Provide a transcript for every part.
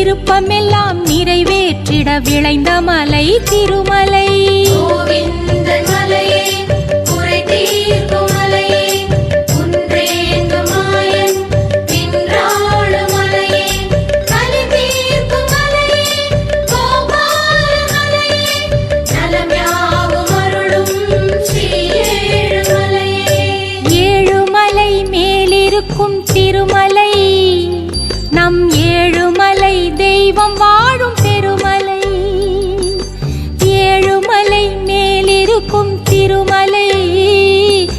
விருப்பமெல்லாம் நிறைவேற்றிட விளைந்த மலை திருமலை. ஏழுமலை மேலிருக்கும் திருமலை. நம் ஏழுமலை மலை தெய்வம் வாழும் பெருமலை. ஏழுமலை மேலிருக்கும் திருமலை.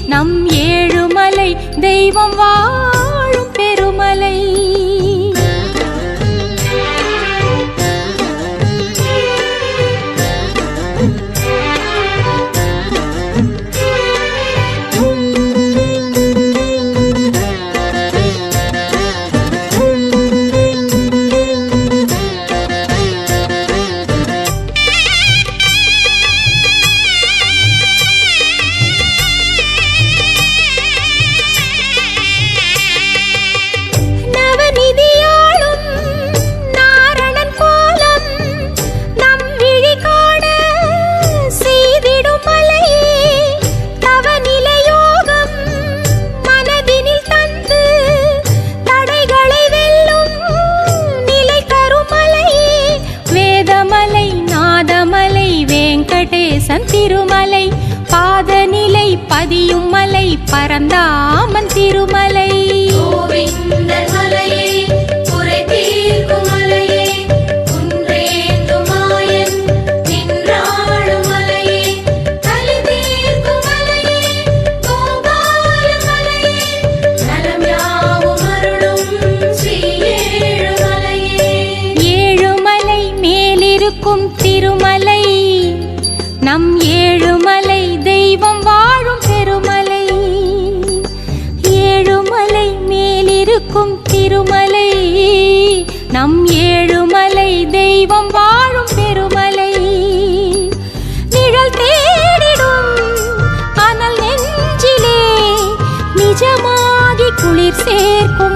நம் ஏழுமலை தெய்வம் வாழும் வேங்கடேசன் திருமலை. பாதநிலை பதியும் மலை பரந்தாமன் திருமலை. கோவிந்தன் மலையே மேலிருக்கும் திருமலை நம் ஏழுமலை தெய்வம் வாழும் பெருமலை நிழல் தேடிடும் அனல் நெஞ்சிலே நிஜமாகி குளிர் சேர்க்கும்